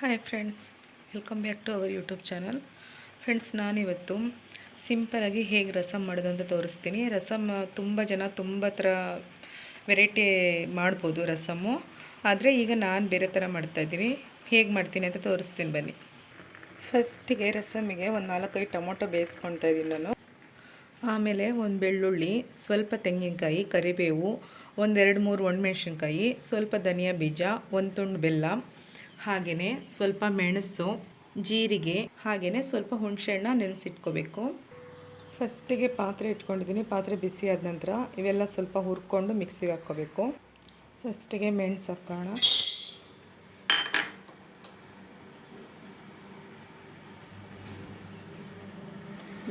Hi friends welcome back to our YouTube channel friends ನಾನಿವತ್ತು ಸಿಂಪಲಾಗಿ ಹೇಗೆ ರಸಮ್ ಮಾಡೋದು ಅಂತ ತೋರಿಸ್ತೀನಿ ರಸಮ್ ತುಂಬ ಜನ ತುಂಬ ಥರ ವೆರೈಟಿ ಮಾಡ್ಬೋದು ರಸಮ್ಮು ಆದರೆ ಈಗ ನಾನು ಬೇರೆ ಥರ ಮಾಡ್ತಾಯಿದ್ದೀನಿ ಹೇಗೆ ಮಾಡ್ತೀನಿ ಅಂತ ತೋರಿಸ್ತೀನಿ ಬನ್ನಿ. ಫಸ್ಟಿಗೆ ರಸಮಿಗೆ ಒಂದು ನಾಲ್ಕೈದು ಟೊಮೊಟೊ ಬೇಯಿಸ್ಕೊಳ್ತಾ ಇದ್ದೀನಿ ನಾನು. ಆಮೇಲೆ ಒಂದು ಬೆಳ್ಳುಳ್ಳಿ, ಸ್ವಲ್ಪ ತೆಂಗಿನಕಾಯಿ, ಕರಿಬೇವು ಒಂದೆರಡು ಮೂರು ಒಣಮೆಣ್ಸಿನ್ಕಾಯಿ ಸ್ವಲ್ಪ ಧನಿಯಾ ಬೀಜ, ಒಂದು ತುಂಡು ಬೆಲ್ಲ ಹಾಗೆಯೇ ಸ್ವಲ್ಪ ಮೆಣಸು, ಜೀರಿಗೆ ಹಾಗೆಯೇ ಸ್ವಲ್ಪ ಹುಣಸೆಹಣ್ಣ ನೆನೆಸಿಟ್ಕೋಬೇಕು. ಫಸ್ಟಿಗೆ ಪಾತ್ರೆ ಇಟ್ಕೊಂಡಿದ್ದೀನಿ. ಪಾತ್ರೆ ಬಿಸಿ ಆದ ನಂತರ ಇವೆಲ್ಲ ಸ್ವಲ್ಪ ಹುರ್ಕೊಂಡು ಮಿಕ್ಸಿಗೆ ಹಾಕ್ಕೋಬೇಕು. ಫಸ್ಟಿಗೆ ಮೆಣಸು ಹಾಕೋಣ.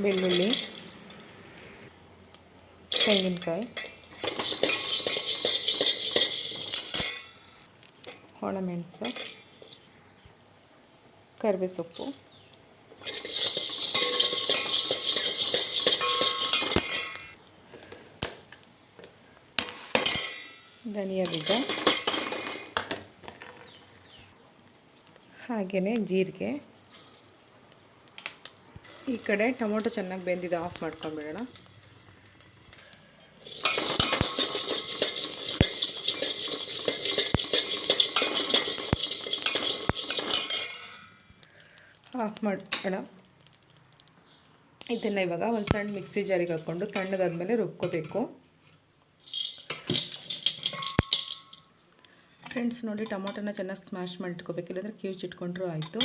ಬೆಳ್ಳುಳ್ಳಿ, ತೆಂಗಿನಕಾಯಿ ಒಣಮೆಣಸು ಕರಿಬೇ ಸೊಪ್ಪು ಧನಿಯಾ ಬೀಜ. ಹಾಗೆಯೇ ಜೀರಿಗೆ. ಈ ಕಡೆ ಟೊಮೊಟೊ ಚೆನ್ನಾಗಿ ಬೆಂದಿದೆ ಆಫ್ ಮಾಡ್ಕೊಂಬಿಡೋಣ ಆಫ್ ಮಾಡೋಣ ಇದನ್ನು ಇವಾಗ ಒಂದು ಸಣ್ಣ ಮಿಕ್ಸಿ ಜಾರಿಗೆ ಹಾಕ್ಕೊಂಡು ತಣ್ಣಗಾದ್ಮೇಲೆ ರುಬ್ಕೋಬೇಕು. ಫ್ರೆಂಡ್ಸ್ ನೋಡಿ, ಟೊಮೊಟೊನ ಚೆನ್ನಾಗಿ ಸ್ಮ್ಯಾಶ್ ಮಾಡಿ ಇಟ್ಕೋಬೇಕು ಕ್ಯೂಚ್ ಇಟ್ಕೊಂಡ್ರು ಆಯಿತು.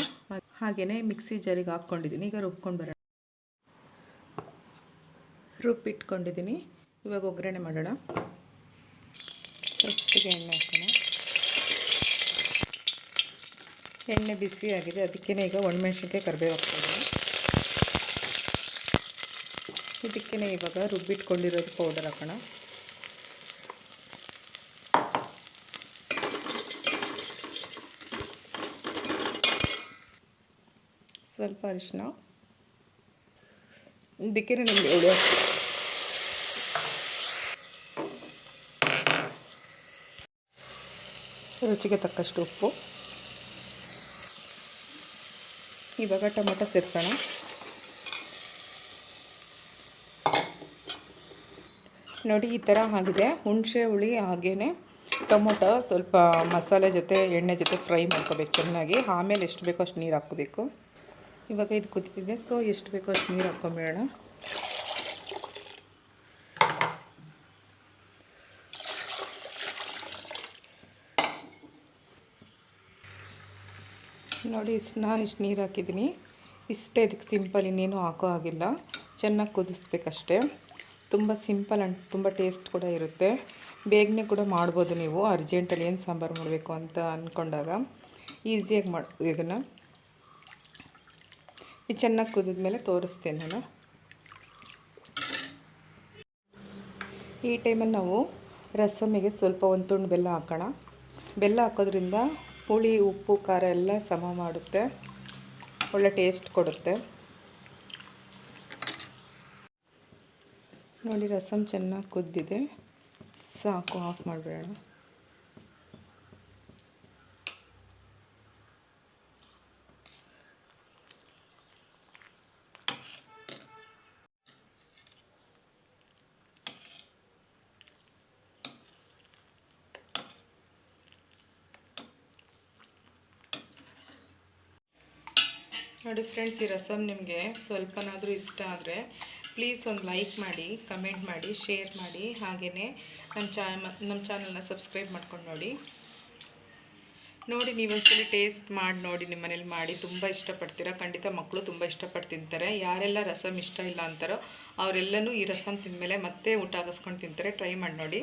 ಹಾಗೆಯೇ ಮಿಕ್ಸಿ ಜಾರಿಗೆ ಹಾಕ್ಕೊಂಡಿದ್ದೀನಿ ಈಗ ರುಬ್ಕೊಂಡು ಬರೋಣ. ರುಬ್ಬಿಟ್ಕೊಂಡಿದ್ದೀನಿ ಇವಾಗ ಒಗ್ಗರಣೆ ಮಾಡೋಣ. ಫಸ್ಟಿಗೆ ಎಣ್ಣೆ ಹಾಕೋಣ. ಎಣ್ಣೆ ಬಿಸಿ ಆಗಿದೆ ಅದಕ್ಕೇ ಈಗ ಒಣಮೆಣ್ಸಿನ್ಕಾಯಿ ಕರಿಬೇವು ಹಾಕ್ತಾಯಿದ್ದೀನಿ ಇದಕ್ಕೇ ಇವಾಗ ರುಬ್ಬಿಟ್ಕೊಂಡಿರೋದು ಪೌಡರ್ ಹಾಕೋಣ. ಸ್ವಲ್ಪ ಅರಿಶಿನ ಇದಕ್ಕೇ ನಿಮಗೆ ಎಳೆ ರುಚಿಗೆ ತಕ್ಕಷ್ಟು ಉಪ್ಪು. ಇವಾಗ ಟೊಮೊಟೊ ಸೇರಿಸೋಣ. ನೋಡಿ, ಈ ಥರ ಆಗಿದೆ. ಹುಣಸೆ ಹುಳಿ ಹಾಗೇ ಟೊಮೊಟೊ ಸ್ವಲ್ಪ ಮಸಾಲೆ ಜೊತೆ, ಎಣ್ಣೆ ಜೊತೆ ಫ್ರೈ ಮಾಡ್ಕೋಬೇಕು ಚೆನ್ನಾಗಿ. ಆಮೇಲೆ ಎಷ್ಟು ಬೇಕೋ ಅಷ್ಟು ನೀರು ಹಾಕ್ಕೋಬೇಕು. ಇವಾಗ ಇದು ಕುದಿತಿದೆ. ಸೊ, ಎಷ್ಟು ಬೇಕೋ ಅಷ್ಟು ನೀರು ಹಾಕ್ಕೊಂಬಿಡೋಣ. ನೋಡಿ, ಇಷ್ಟು ನಾನು ಇಷ್ಟು ನೀರು ಹಾಕಿದ್ದೀನಿ. ಇಷ್ಟೇ ಇದಕ್ಕೆ ಸಿಂಪಲ್, ಇನ್ನೇನು ಹಾಕೋ ಆಗಿಲ್ಲ ಚೆನ್ನಾಗಿ ಕುದಿಸ್ಬೇಕಷ್ಟೇ. ತುಂಬ ಸಿಂಪಲ್ ಅಂಡ್ ತುಂಬ ಟೇಸ್ಟ್ ಕೂಡ ಇರುತ್ತೆ. ಬೇಗನೆ ಕೂಡ ಮಾಡ್ಬೋದು ನೀವು. ಅರ್ಜೆಂಟಲ್ಲಿ ಏನು ಸಾಂಬಾರು ಮಾಡಬೇಕು ಅಂತ ಅಂದ್ಕೊಂಡಾಗ ಈಸಿಯಾಗಿ ಮಾಡಿ, ಇದನ್ನು. ಈ ಚೆನ್ನಾಗಿ ಕುದಿದ ಮೇಲೆ ತೋರಿಸ್ತೇನೆ ನಾನು. ಈ ಟೈಮಲ್ಲಿ ನಾವು ರಸಮಿಗೆ ಸ್ವಲ್ಪ ಒಂದು ತುಂಡು ಬೆಲ್ಲ ಹಾಕೋಣ. ಬೆಲ್ಲ ಹಾಕೋದ್ರಿಂದ ಹುಳಿ ಉಪ್ಪು, ಖಾರ ಎಲ್ಲ ಸಮ ಮಾಡುತ್ತೆ. ಒಳ್ಳೆ ಟೇಸ್ಟ್ ಕೊಡುತ್ತೆ. ನೋಡಿ ರಸಮ್ ಚೆನ್ನಾಗಿ ಕುದ್ದಿದೆ. ಸಾಕು ಆಫ್ ಮಾಡಿಬಿಡೋಣ ನೋಡಿ ಫ್ರೆಂಡ್ಸ್ ಈ ರಸಮ್ ನಿಮಗೆ ಸ್ವಲ್ಪನಾದರೂ ಇಷ್ಟ ಆದರೆ ಪ್ಲೀಸ್ ಒಂದು ಲೈಕ್ ಮಾಡಿ ಕಮೆಂಟ್ ಮಾಡಿ ಶೇರ್ ಮಾಡಿ ಹಾಗೆಯೇ ನಮ್ಮ ಚಾ ನಮ್ಮ ಚಾನಲ್ನ ಸಬ್ಸ್ಕ್ರೈಬ್ ಮಾಡ್ಕೊಂಡು ನೋಡಿ. ನೋಡಿ ನೀವೊಂದ್ಸಲಿ ಟೇಸ್ಟ್ ಮಾಡಿ ನೋಡಿ ನಿಮ್ಮ ಮನೇಲಿ ಮಾಡಿ, ತುಂಬ ಇಷ್ಟಪಡ್ತೀರಾ? ಖಂಡಿತ ಮಕ್ಕಳು ತುಂಬ ಇಷ್ಟಪಟ್ಟು ತಿಂತಾರೆ. ಯಾರೆಲ್ಲ ರಸಮ್ ಇಷ್ಟ ಇಲ್ಲ ಅಂತಾರೋ ಅವರೆಲ್ಲನೂ ಈ ರಸಮ್ ತಿಂದಮೇಲೆ ಮತ್ತೆ ಊಟ ಆಗಿಸ್ಕೊಂಡು ತಿಂತಾರೆ. ಟ್ರೈ ಮಾಡಿ ನೋಡಿ.